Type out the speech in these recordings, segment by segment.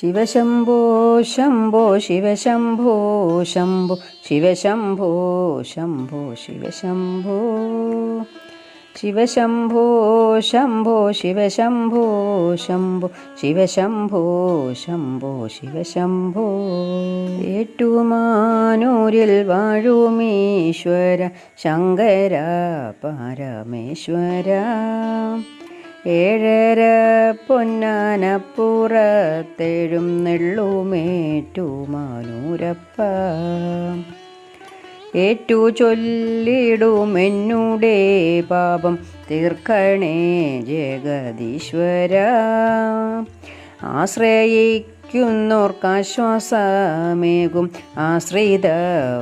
ശിവശംഭോ ശംഭോ ശിവശംഭോ ശംഭോ ശിവശംഭോ ശംഭോ ശിവശംഭോ. ശിവശംഭോ ശംഭോ ശിവശംഭോ ശംഭോ ശിവശംഭോ ശംഭോ ശിവശംഭോ. ഏറ്റുമാനൂരിൽ വാഴുമീശ്വര ശങ്കര പരമേശ്വര. ഏഴര പൊന്നാനപ്പുറത്തെഴും നെള്ളുമേറ്റുമാനൂരപ്പ. ഏറ്റു ചൊല്ലിടും എന്നുടെ പാപം തീർക്കണേ ജഗദീശ്വര. ആശ്രയിക്കുന്നോർക്കാശ്വാസമേകും ആശ്രിത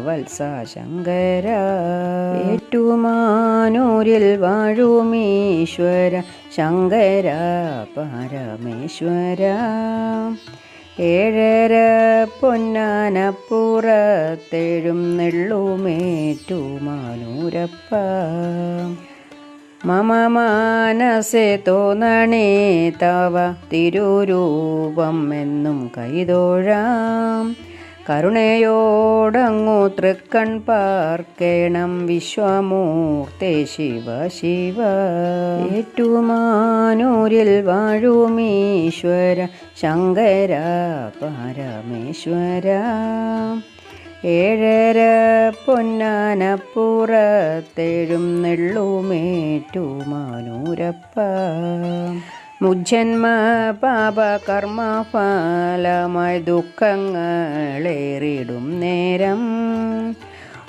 വത്സ ശങ്കര ഏറ്റുമാനൂരിൽ വാഴുമീശ്വര ശങ്കര പരമേശ്വര. ഏഴര പൊന്നാനപ്പുറത്തെഴും നെള്ളുമേറ്റുമാനൂരപ്പ. മമ മാനസെ തോന്നണേ തവ തിരുരൂപം എന്നും കൈതോഴാം. കരുണയോടങ്ങു തൃക്കൺ പാർക്കേണം വിശ്വമൂർത്തെ ശിവ ശിവ. ഏറ്റുമാനൂരിൽ വാഴുമീശ്വര ശങ്കര പരമേശ്വര. ഏഴര പൊന്നാനപ്പുറത്തെഴും നെള്ളുമേറ്റുമാനൂരപ്പ. മുജ്ജന്മ പാപ കർമ്മ ഫലമായി ദുഃഖങ്ങളേറിടും നേരം.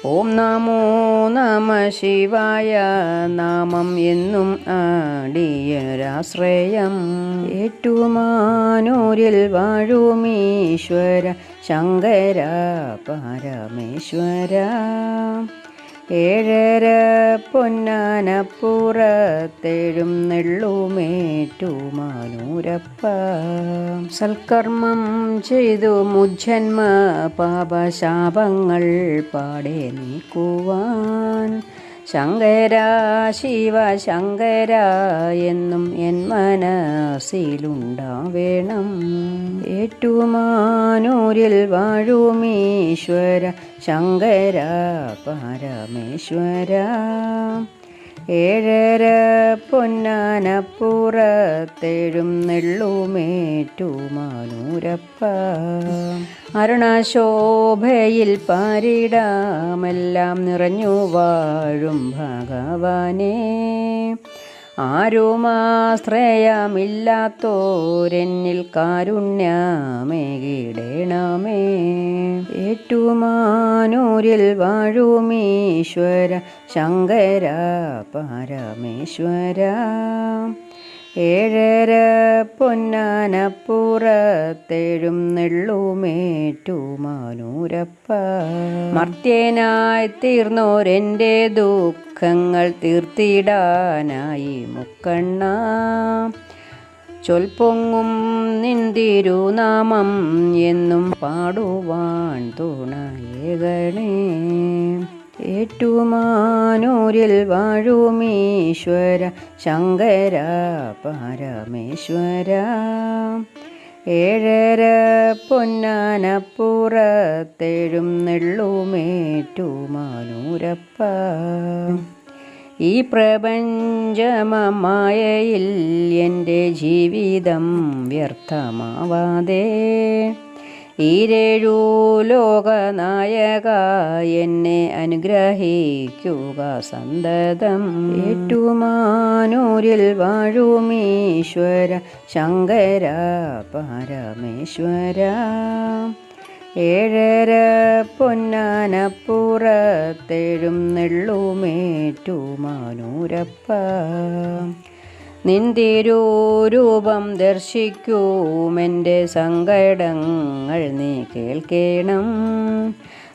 ഓം നമോ നമ ശിവായ നാമം എന്നും ആടിയൊരാശ്രയം. ഏറ്റുമാനൂരിൽ വാഴുമീശ്വര ശങ്കര പരമേശ്വര. ഏഴര പൊന്നാനപ്പുറത്തെഴും നെള്ളുമേറ്റുമാനൂരപ്പ. സൽക്കർമ്മം ചെയ്തു മുജ്ജന്മ പാപശാപങ്ങൾ പാടെ നീക്കുവാൻ. ശങ്കര ശിവ ശങ്കര എന്നും എൻ മനസ്സിലുണ്ടാവേണം. ഏറ്റുമാനൂരിൽ വാഴുമീശ്വര ശങ്കര പരമേശ്വര. ഏഴര പൊന്നാനപ്പുറത്തെഴും നെള്ളുമേറ്റുമാനൂരപ്പ. അരുണശോഭയിൽ പാരിടാമെല്ലാം നിറഞ്ഞു വാഴും ഭഗവാനേ. ആരുമാശ്രയമില്ലാത്തോരെന്നിൽ കാരുണ്യമേകിടേണമേ. ഏറ്റുമാനൂരിൽ വാഴുമീശ്വര ശങ്കര പരമേശ്വര. ഏഴര പൊന്നാനപ്പുറത്തേഴും നെള്ളുമേറ്റുമാനൂരപ്പ. മർത്യനായി തീർന്നോരെന്റെ ദുഃഖങ്ങൾ തീർത്തിടാനായി മുക്കണ്ണ. ചൊൽപ്പൊങ്ങും നിന്തിരുനാമം എന്നും പാടുവാൻ തുണയേകണേ. ഏറ്റുമാനൂരിൽ വാഴുമീശ്വര ശങ്കര പരമേശ്വര. ഏഴര പൊന്നാനപ്പുറത്തെഴും നെള്ളുമേറ്റുമാനൂരപ്പ. ഈ പ്രപഞ്ചമമായയിൽ എന്റെ ജീവിതം വ്യർത്ഥമാവാതെ ഈരേഴു ലോകനായക എന്നെ അനുഗ്രഹിക്കുക സന്തതം. ഏറ്റുമാനൂരിൽ വാഴുമീശ്വര ശങ്കര പരമേശ്വര. ഏഴര പൊന്നാനപ്പുറത്തെഴും നെള്ളുമേറ്റുമാനൂരപ്പ. നിന്തിരൂരൂപം ദർശിക്കൂമെന്റെ സങ്കടങ്ങൾ നീ കേൾക്കണം.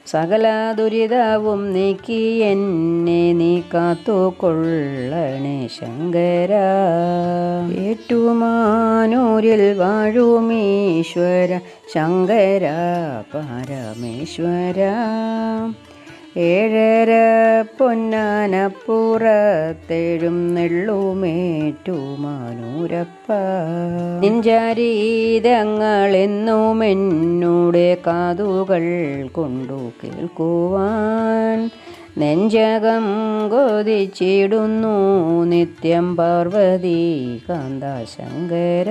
സകല ദുരിതവും നീക്കി എന്നെ നീ കാത്തുകൊള്ളണേ ശങ്കര. ഏറ്റുമാനൂരിൽ വാഴുമീശ്വര ശങ്കര പരമേശ്വര. ഏഴര പൊന്നാനപ്പുറത്തേഴും നെള്ളുമേറ്റുമാനൂരപ്പ. നിഞ്ചാരീതങ്ങളെന്നും എന്നൂടെ കാതുകൾ കൊണ്ടു കേൾക്കുവാൻ. നെഞ്ചകം കൊതിച്ചിടുന്നു നിത്യം പാർവതി കാന്താശങ്കര